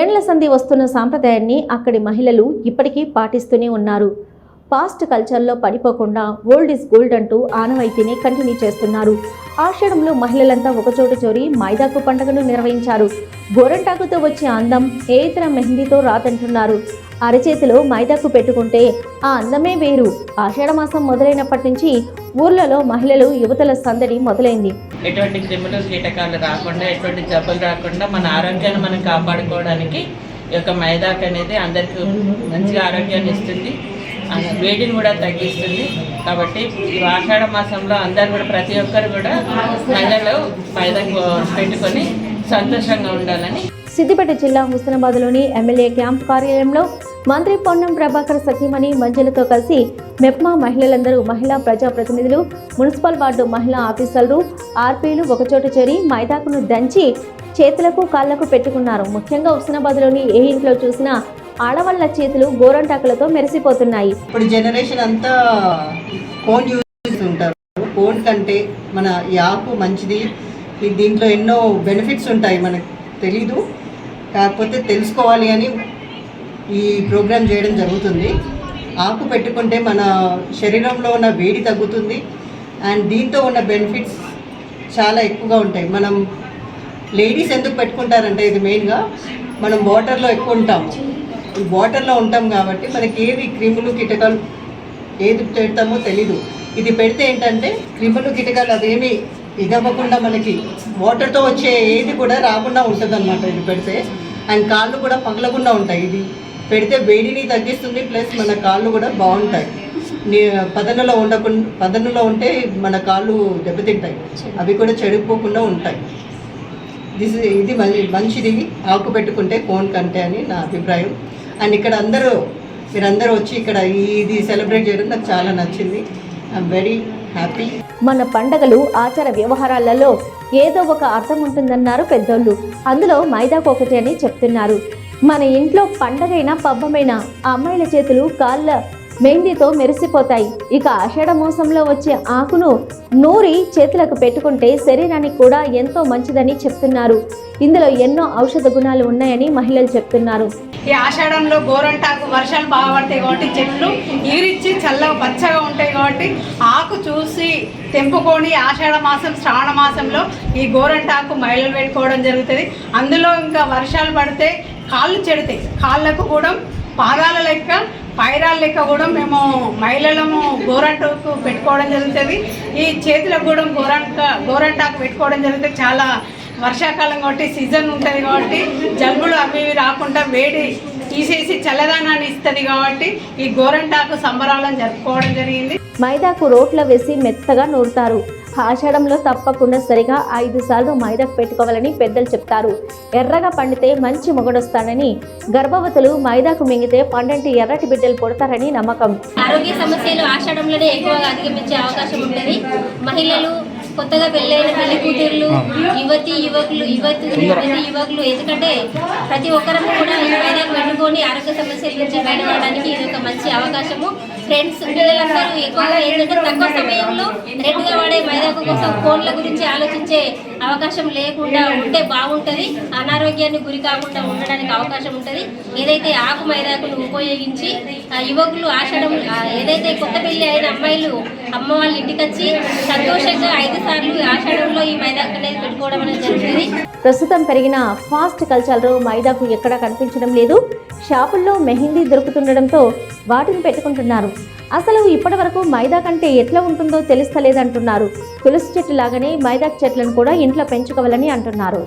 ఏండ్ల సంధి వస్తున్న సాంప్రదాయాన్ని అక్కడి మహిళలు ఇప్పటికీ పాటిస్తూనే ఉన్నారు. పాస్ట్ కల్చర్లో పడిపోకుండా ఓల్డ్ ఇస్ గోల్డ్ అంటూ ఆనవాయితీని కంటిన్యూ చేస్తున్నారు. ఆషాఢంలో మహిళలంతా ఒకచోట చేరి మైదాకు పండుగను నిర్వహించారు. గోరంటాకుతో వచ్చే అందం ఏ ఇతర మెహందీతో రాదంటున్నారు అరచేతిలో మైదాకు పెట్టుకుంటే ఆ అందమే వేరు. ఆషాఢ మాసం మొదలైనప్పటి నుంచి ఊర్లలో మహిళలు యువతల సందడి మొదలైంది. ఎటువంటి క్రిములు కీటకాలు రాకుండా ఎటువంటి జబ్బులు రాకుండా మన ఆరోగ్యాన్ని మనం కాపాడుకోవడానికి ఈ యొక్క మైదాక్ అనేది అందరికీ మంచిగా ఆరోగ్యాన్ని ఇస్తుంది. వేడిని కూడా తగ్గిస్తుంది. కాబట్టి ఈ ఆషాఢ మాసంలో అందరు కూడా ప్రతి ఒక్కరు కూడా మహిళలు మైదాకు పెట్టుకొని సంతోషంగా ఉండాలని. సిద్దిపేట జిల్లా హుస్నాబాద్లోని ఎమ్మెల్యే క్యాంప్ కార్యాలయంలో మంత్రి పొన్నం ప్రభాకర్ సతీమణి మంజులతో కలిసి మెప్మా మహిళలందరూ మహిళా ప్రజాప్రతినిధులు మున్సిపల్ వార్డు మహిళా ఆఫీసర్లు ఆర్పీలు ఒకచోట చేరి మైదాకును దంచి చేతులకు కాళ్ళకు పెట్టుకున్నారు. ముఖ్యంగా హుస్నాబాద్లోని ఏ ఇంట్లో చూసినా ఆడవాళ్ళ చేతులు గోరంటాకులతో మెరిసిపోతున్నాయి. ఇప్పుడు జనరేషన్ అంతా ఫోన్ యూజ్ ఫోన్ కంటే మన ఆకు మంచిది. దీంట్లో ఎన్నో బెనిఫిట్స్ ఉంటాయి మనకు తెలీదు. కాకపోతే తెలుసుకోవాలి అని ఈ ప్రోగ్రామ్ చేయడం జరుగుతుంది. ఆకు పెట్టుకుంటే మన శరీరంలో ఉన్న వేడి తగ్గుతుంది. అండ్ దీంతో ఉన్న బెనిఫిట్స్ చాలా ఎక్కువగా ఉంటాయి. మనం లేడీస్ ఎందుకు పెట్టుకుంటారంటే ఇది మెయిన్గా మనం వాటర్లో ఎక్కువ ఉంటాము. వాటర్లో ఉంటాం కాబట్టి మనకి ఏవి క్రిములు కీటకాలు ఏది పెడతామో తెలీదు. ఇది పెడితే ఏంటంటే క్రిములు కీటకాలు అదేమి ఇదవ్వకుండా మనకి వాటర్తో వచ్చే ఏది కూడా రాకుండా ఉంటుంది అనమాట ఇది పెడితే. అండ్ కాళ్ళు కూడా పగలకుండా ఉంటాయి. ఇది పెడితే వేడిని తగ్గిస్తుంది ప్లస్ మన కాళ్ళు కూడా బాగుంటాయి. పదనలో ఉండకుండా పదనలో ఉంటే మన కాళ్ళు దెబ్బతింటాయి. అవి కూడా చెడిపోకుండా ఉంటాయి. దిస్ ఇది మంచిది ఆకు పెట్టుకుంటే కోన్ కంటే అని నా అభిప్రాయం. అండ్ ఇక్కడ అందరూ మీరందరూ వచ్చి ఇక్కడ ఇది సెలబ్రేట్ చేయడం నాకు చాలా నచ్చింది. ఐఎమ్ వెరీ హ్యాపీ మన పండగలు ఆచార వ్యవహారాలలో ఏదో ఒక అర్థం ఉంటుందన్నారు పెద్దోళ్ళు. అందులో మైదాకు ఒకటి అని చెప్తున్నారు. మన ఇంట్లో పండగైనా పబ్బమైనా అమ్మాయిల చేతులు కాళ్ళ మెహందీతో మెరిసిపోతాయి. ఇక ఆషాఢ మోసంలో వచ్చే ఆకును నూరి చేతులకు పెట్టుకుంటే శరీరానికి కూడా ఎంతో మంచిదని చెప్తున్నారు. ఇందులో ఎన్నో ఔషధ గుణాలు ఉన్నాయని మహిళలు చెప్తున్నారు. ఈ ఆషాఢంలో గోరంటాకు వర్షాలు బాగా పడతాయి కాబట్టి చెట్లు ఈరిచ్చి చల్లగా పచ్చగా ఉంటాయి కాబట్టి ఆకు చూసి తెంపుకొని ఆషాఢ మాసం శ్రావణ మాసంలో ఈ గోరంటాకు మహిళలు పెట్టుకోవడం జరుగుతుంది. అందులో ఇంకా వర్షాలు పడితే కాళ్ళు చెడతాయి. కాళ్ళకు కూడా పాదాల లెక్క పైరాల లెక్క కూడా మేము మహిళలము గోరంటాకు పెట్టుకోవడం జరుగుతుంది. ఈ చేతులకు కూడా గోరంట గోరంటాకు పెట్టుకోవడం జరుగుతుంది. చాలా వర్షాకాలం కాబట్టి సీజన్ ఉంటుంది కాబట్టి జలుబులు అవి ఇవి రాకుండా వేడి తీసేసి చల్లదానాన్ని ఇస్తుంది కాబట్టి ఈ గోరంటాకు సంబరాలను జరుపుకోవడం జరిగింది. మైదాకు రోట్లో వేసి మెత్తగా నూరుతారు. ఆషాఢంలో తప్పకుండా సరిగా ఐదు సార్లు మైదాకు పెట్టుకోవాలని పెద్దలు చెప్తారు. ఎర్రగా పండితే మంచి మొగడొస్తాడని గర్భవతులు మైదాకు మింగితే పండంటి ఎర్రటి బిడ్డలు పుడతారని నమ్మకం. ఆరోగ్య సమస్యలు ఆషాఢంలోనే ఎక్కువగా అధిగమించే అవకాశం ఉంటుంది మహిళలు కొత్తగా పెళ్ళైన పెళ్ళి కూతుర్లు యువతి యువకులు యువతులు ప్రతి యువకులు ఎందుకంటే ప్రతి ఒక్కరూ కూడా ఈ మైదాకు పెట్టుకొని ఆరోగ్య సమస్యల నుంచి బయటపడడానికి ఇది ఒక మంచి అవకాశము. ఫ్రెండ్స్ పిల్లలందరూ ఎక్కువగా ఏంటంటే తక్కువ సమయంలో రెడ్గా వాడే మైదాకు కోసం ఫోన్ల గురించి ఆలోచించే అవకాశం లేకుండా ఉంటే బాగుంటుంది. అనారోగ్యాన్ని గురి కాకుండా ఉండడానికి అవకాశం ఉంటుంది. ఏదైతే ఆకు మైదాకులు ఉపయోగించి యువకులు ఆషాఢం ఏదైతే కొత్త పెళ్ళి అయిన అమ్మాయిలు అమ్మ వాళ్ళ ఇంటికి వచ్చి సంతోషంగా ఐదు సార్లు ఆషాఢంలో ఈ మైదాకు అనేది పెట్టుకోవడం అనేది జరుగుతుంది. ప్రస్తుతం పెరిగిన ఫాస్ట్ కల్చర్లో మైదాకు ఎక్కడా కనిపించడం లేదు. షాపుల్లో మెహందీ దొరుకుతుండడంతో వాటిని పెట్టుకుంటున్నారు. అసలు ఇప్పటి వరకు మైదా కంటే ఎట్లా ఉంటుందో తెలుస్తలేదంటున్నారు. తులసి చెట్టు లాగానే మైదా చెట్లను కూడా ఇంట్లో పెంచుకోవాలని అంటున్నారు.